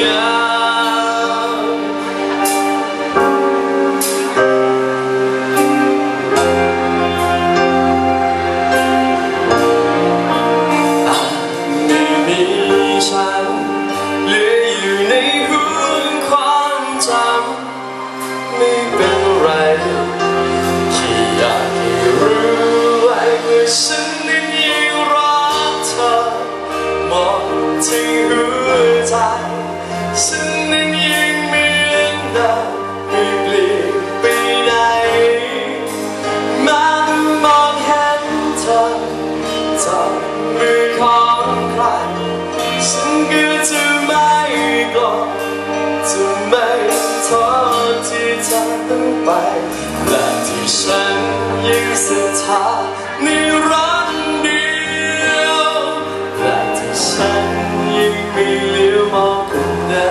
God. สอนที่เธอต้องไปและที่ฉันยิ่งศรัทธาในรักเดียวและที่ฉันยิ่งไม่เลียวมองคนเดิ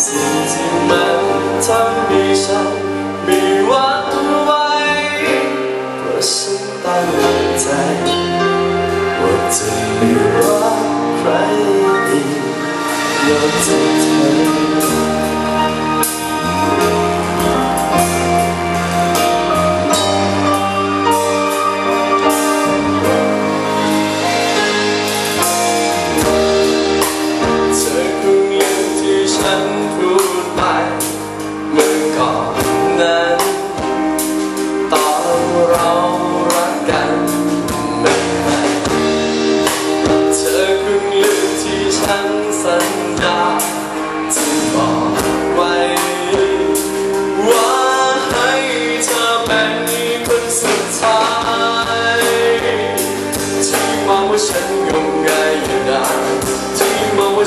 สิ่งที่มันทำให้ฉันมีวันไหวเพราะฉันตั้งใจว่าจะไม่รักใครอีก You're too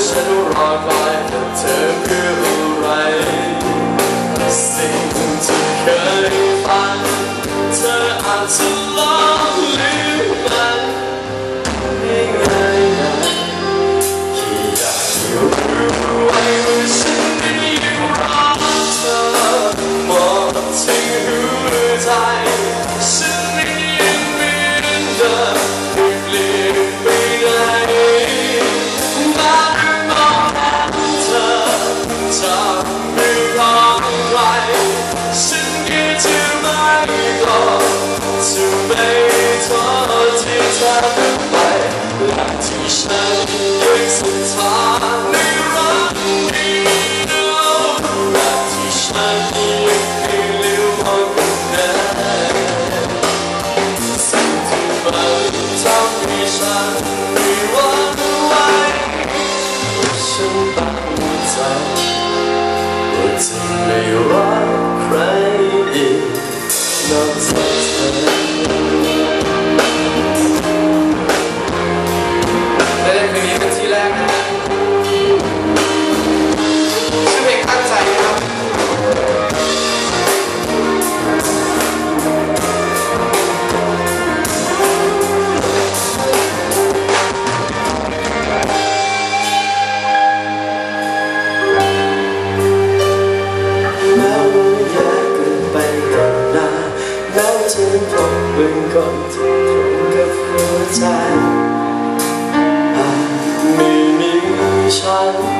ฉันรอคอยเธอคืออะไร สิ่งที่เคยฝัน เธออาจจะลอ 没有爱。็นคนที่ตรงกับหัวใจอาจไม่มีฉัน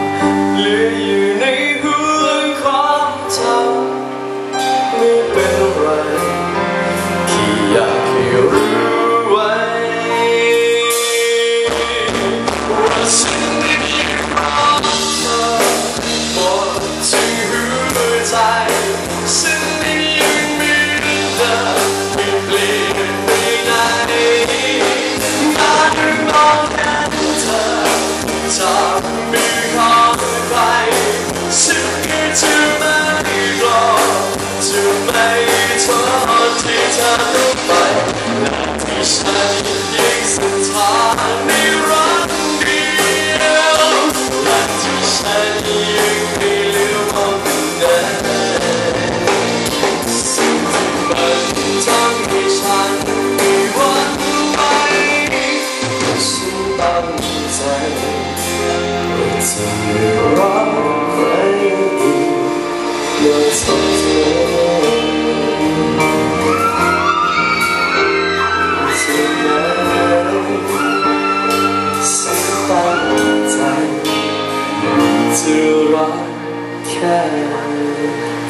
天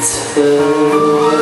赐